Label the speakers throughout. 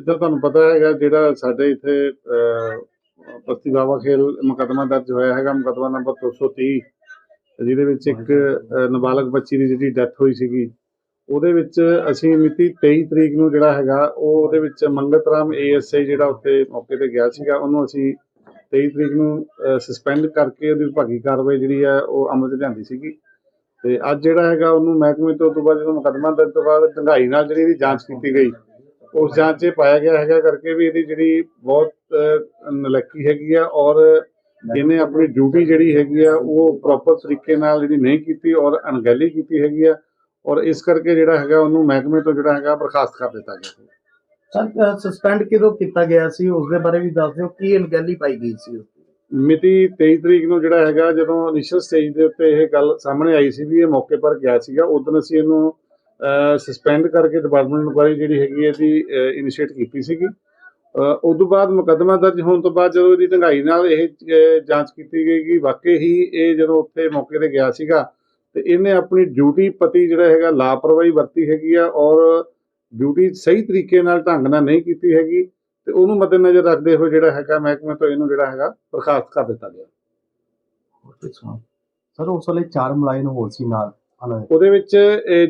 Speaker 1: ਜਿੱਦਾਂ ਤੁਹਾਨੂੰ ਪਤਾ ਹੈਗਾ ਜਿਹੜਾ ਸਾਡੇ ਇੱਥੇ ਬਸਤੀ ਬਾਬਾ ਖੇਲ ਮੁਕੱਦਮਾ ਦਰਜ ਹੋਇਆ ਹੈਗਾ ਮੁਕੱਦਮਾ ਨੰਬਰ 230 ਜਿਹਦੇ ਵਿੱਚ ਇੱਕ ਨਾਬਾਲਗ ਬੱਚੀ ਦੀ ਜਿਹੜੀ ਡੈਥ ਹੋਈ ਸੀਗੀ ਉਹਦੇ ਵਿੱਚ ਅਸੀਂ ਮਿਤੀ 23 ਤਰੀਕ ਨੂੰ ਜਿਹੜਾ ਹੈਗਾ ਉਹ ਉਹਦੇ ਵਿੱਚ ਮੰਗਤ ਰਾਮ ਏਐਸਆਈ ਜਿਹੜਾ ਉੱਥੇ ਮੌਕੇ ਤੇ ਗਿਆ ਸੀਗਾ ਉਹਨੂੰ ਅਸੀਂ 23 ਤਰੀਕ ਨੂੰ ਸਸਪੈਂਡ ਕਰਕੇ ਉਹਦੀ ਵਿਭਾਗੀ ਕਾਰਵਾਈ ਜਿਹੜੀ ਹੈ ਉਹ ਅਮਲ 'ਚ ਲਿਆਂਦੀ ਸੀਗੀ। ਤੇ ਅੱਜ ਜਿਹੜਾ ਹੈਗਾ ਉਹਨੂੰ ਮਹਿਕਮੇ ਤੋਂ ਬਾਅਦ ਜਦੋਂ ਮੁਕੱਦਮਾ ਦਰਜ ਤੋਂ ਬਾਅਦ ਢੰਗਾਈ ਨਾਲ ਜਿਹੜੀ ਇਹਦੀ ਜਾਂਚ ਕੀਤੀ ਗਈ ਉਸ ਜਾਂਚ 'ਚ ਇਹ ਪਾਇਆ ਗਿਆ ਹੈਗਾ ਕਰਕੇ ਵੀ ਇਹਦੀ ਜਿਹੜੀ ਬਹੁਤ ਅਹ, ਨਲਾਇਕੀ ਹੈਗੀ ਆ ਔਰ ਇਹਨੇ ਆਪਣੀ ਡਿਊਟੀ ਜਿਹੜੀ ਹੈਗੀ ਆ ਉਹ ਪ੍ਰੋਪਰ ਤਰੀਕੇ ਨਾਲ ਜਿਹੜੀ ਨਹੀਂ ਕੀਤੀ ਔਰ ਅਣਗਹਿਲੀ ਕੀਤੀ ਹੈਗੀ ਆ ਔਰ ਇਸ ਕਰਕੇ ਜਿਹੜਾ ਹੈਗਾ ਉਹਨੂੰ ਮਹਿਕਮੇ ਤੋਂ ਜਿਹੜਾ ਹੈਗਾ ਬਰਖਾਸਤ ਕਰ ਦਿੱਤਾ ਗਿਆ
Speaker 2: ਸਰ ਸਸਪੈਂਡ ਕਿਦੋਂ ਕੀਤਾ ਗਿਆ ਸੀ ਉਸ ਦੇ ਬਾਰੇ ਵੀ ਦੱਸ ਦਿਓ ਕੀ ਅਣਗਹਿਲੀ ਪਾਈ ਗਈ ਸੀ ਉਸ?
Speaker 1: ਮਿਤੀ 23 ਤਰੀਕ ਨੂੰ ਜਿਹੜਾ ਹੈਗਾ ਜਦੋਂ ਇਨੀਸ਼ੀਅਲ ਸਟੇਜ ਦੇ ਉੱਤੇ ਇਹ ਗੱਲ ਸਾਹਮਣੇ ਆਈ ਸੀ ਵੀ ਇਹ ਮੌਕੇ ਪਰ ਗਿਆ ਸੀਗਾ ਉਦੋਂ ਅਸੀਂ ਇਹਨੂੰ ਸਸਪੈਂਡ ਕਰਕੇ ਡਿਪਾਰਟਮੈਂਟ ਇਨਕੁਆਇਰੀ ਜਿਹੜੀ ਹੈਗੀ ਹੈ ਇਹਦੀ ਇਨੀਸ਼ੀਏਟ ਕੀਤੀ ਸੀਗੀ। ਅਹ ਉਸ ਤੋਂ ਬਾਅਦ ਮੁਕੱਦਮਾ ਦਰਜ ਹੋਣ ਤੋਂ ਬਾਅਦ ਜਦੋਂ ਇਹਦੀ ਢੰਗਾਈ ਨਾਲ ਇਹ ਜਾਂਚ ਕੀਤੀ ਗਈ ਕਿ ਵਾਕਈ ਹੀ ਇਹ ਜਦੋਂ ਉੱਥੇ ਮੌਕੇ ਤੇ ਗਿਆ ਸੀਗਾ, ਤੇ ਇਹਨੇ ਆਪਣੀ ਡਿਊਟੀ ਪਤੀ ਜਿਹੜਾ ਹੈਗਾ ਲਾਪਰਵਾਹੀ ਵਰਤੀ ਹੈਗੀ ਆ ਔਰ ਡਿਊਟੀ ਸਹੀ ਤਰੀਕੇ ਨਾਲ ਢੰਗ ਨਾਲ ਨਹੀਂ ਕੀਤੀ ਹੈਗੀ, ਤੇ ਉਹਨੂੰ ਮੱਦੇਨਜ਼ਰ ਰੱਖਦੇ ਹੋਏ ਜਿਹੜਾ ਹੈਗਾ ਮਹਿਕਮੇ ਤੋਂ ਇਹਨੂੰ ਜਿਹੜਾ ਹੈਗਾ ਬਰਖਾਸਤ ਕਰ ਦਿੱਤਾ ਗਿਆ।
Speaker 2: ਸਰ, ਉਸ ਵੇਲੇ ਚਾਰ ਮੁਲਾਜ਼ਮ ਹੋਰ ਸੀ ਨਾਲ।
Speaker 1: ਉਹਦੇ ਵਿੱਚ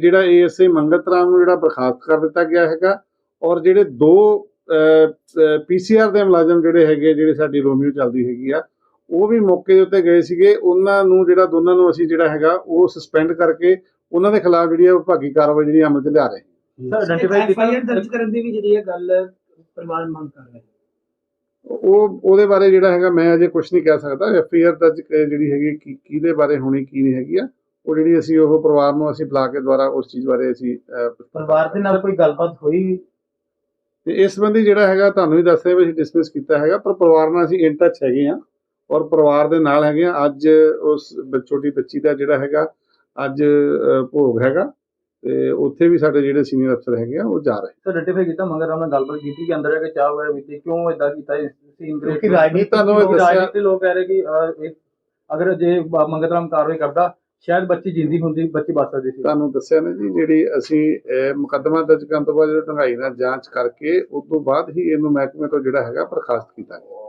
Speaker 1: ਜਿਹੜਾ ਏਐਸਏ ਮੰਗਤ ਰਾਮ ਨੂੰ ਜਿਹੜਾ ਬਰਖਾਸਤ ਕਰ ਦਿੱਤਾ ਗਿਆ ਹੈਗਾ ਔਰ ਜਿਹੜੇ ਦੋ ਪੀਸੀਆਰ ਦੇ ਮੁਲਾਜ਼ਮ ਜਿਹੜੇ ਹੈਗੇ ਜਿਹੜੇ ਸਾਡੀ ਰੋਮੀਓ ਚੱਲਦੀ ਹੈਗੀ ਆ ਉਹ ਵੀ ਮੌਕੇ ਦੇ ਉੱਤੇ ਗਏ ਸੀਗੇ। ਉਹਨਾਂ ਨੂੰ ਜਿਹੜਾ ਦੋਨਾਂ ਨੂੰ ਅਸੀਂ ਜਿਹੜਾ ਹੈਗਾ ਉਹ ਸਸਪੈਂਡ ਕਰਕੇ ਉਹਨਾਂ ਦੇ ਖਿਲਾਫ ਜਿਹੜੀ ਹੈ ਵਿਭਾਗੀ ਕਾਰਵਾਈ ਜਿਹੜੀ ਅਮਲ 'ਚ ਲਿਆ ਰਹੇ
Speaker 2: ਸਰ ਆਇਡੈਂਟੀਫਾਈ ਕੀਤਾ
Speaker 3: ਐਫਆਈਆਰ ਦਰਜ ਕਰਨ ਦੀ ਵੀ ਜਿਹੜੀ ਇਹ ਗੱਲ ਪਰਿਵਾਰ ਮੰਗ ਕਰ ਰਿਹਾ ਹੈ
Speaker 1: ਉਹ ਉਹਦੇ ਬਾਰੇ ਜਿਹੜਾ ਹੈਗਾ ਮੈਂ ਅਜੇ ਕੁਝ ਨਹੀਂ ਕਹਿ ਸਕਦਾ। ਐਫਆਈਆਰ ਦਰਜ ਜਿਹੜੀ ਹੈਗੀ ਕੀ ਕਿਹਦੇ ਬਾਰੇ ਹੋਣੀ ਕੀ ਨਹੀਂ ਹੈਗੀ ਆ। ਉਹ ਜਿਹੜੀ ਅਸੀਂ ਉਹ ਪਰਿਵਾਰ ਨੂੰ ਅਸੀਂ ਬੁਲਾ ਕੇ ਦੁਆਰਾ ਉਸ ਚੀਜ਼ ਬਾਰੇ ਅਸੀਂ
Speaker 2: ਪਰਿਵਾਰ ਦੇ ਨਾਲ ਕੋਈ ਗੱਲਬਾਤ ਹੋਈ?
Speaker 1: ਤੇ ਇਸ ਸੰਬੰਧੀ ਜਿਹੜਾ ਹੈਗਾ ਤੁਹਾਨੂੰ ਵੀ ਦੱਸਿਆ ਵੀ ਅਸੀਂ ਡਿਸਕਸ ਕੀਤਾ ਹੈਗਾ ਪਰ ਪਰਿਵਾਰ ਨਾਲ ਅਸੀਂ ਇਨ ਟੱਚ ਹੈਗੇ ਆ ਔਰ ਪਰਿਵਾਰ ਦੇ ਨਾਲ ਹੈਗੇ ਆ ਅੱਜ ਉਸ ਛੋਟੀ ਬੱਚੀ ਦਾ ਜਿਹੜਾ ਹੈਗਾ ਅੱਜ ਭੋਗ ਹੈਗਾ ਤੇ ਉੱਥੇ ਵੀ ਸਾਡੇ ਜਿਹੜੇ ਸੀਨੀਅਰ ਅਫਸਰ ਹੈਗੇ ਆ ਉਹ ਜਾ ਰਹੇ
Speaker 4: ਸਰ ਆਇਡੈਂਟੀਫਾਈ ਕੀਤਾ ਮਗਰ ਰਾਮ ਨਾਲ ਗੱਲਬਾਤ ਕੀਤੀ ਕਿ ਅੰਦਰ ਜਾ ਕੇ ਚਾਹ ਵਗੈਰਾ ਪੀਤੀ ਕਿਉਂ ਇਦਾਂ ਕੀਤਾ ਇਸ ਸੀਨ
Speaker 1: ਤੁਹਾਨੂੰ ਇਹ
Speaker 4: ਲੋਕ
Speaker 1: ਦੱਸਿਆ
Speaker 4: ਰਾਜਨੀਤੀ ਲੋਕ ਕਹਿ ਰਹੇ ਕਿ ਅਗਰ ਜੇ ਮੰਗਤ ਰਾਮ ਕਾਰਵਾਈ ਕਰਦਾ ਸ਼ਾਇਦ ਬੱਚੀ ਜਿੰਦੀ ਹੁੰਦੀ, ਬੱਚੀ ਬਚ ਸਕਦੀ ਸੀ।
Speaker 1: ਤੁਹਾਨੂੰ ਦੱਸਿਆ ਨਾ ਜੀ, ਜਿਹੜੀ ਅਸੀਂ ਮੁਕੱਦਮਾ ਦਰਜ ਕਰਨ ਤੋਂ ਬਾਅਦ ਜਦੋਂ ਢੰਗਾਈ ਨਾਲ ਜਾਂਚ ਕਰਕੇ ਉਸ ਤੋਂ ਬਾਅਦ ਹੀ ਇਹਨੂੰ ਮਹਿਕਮੇ ਤੋਂ ਜਿਹੜਾ ਹੈਗਾ ਬਰਖਾਸਤ ਕੀਤਾ ਗਿਆ।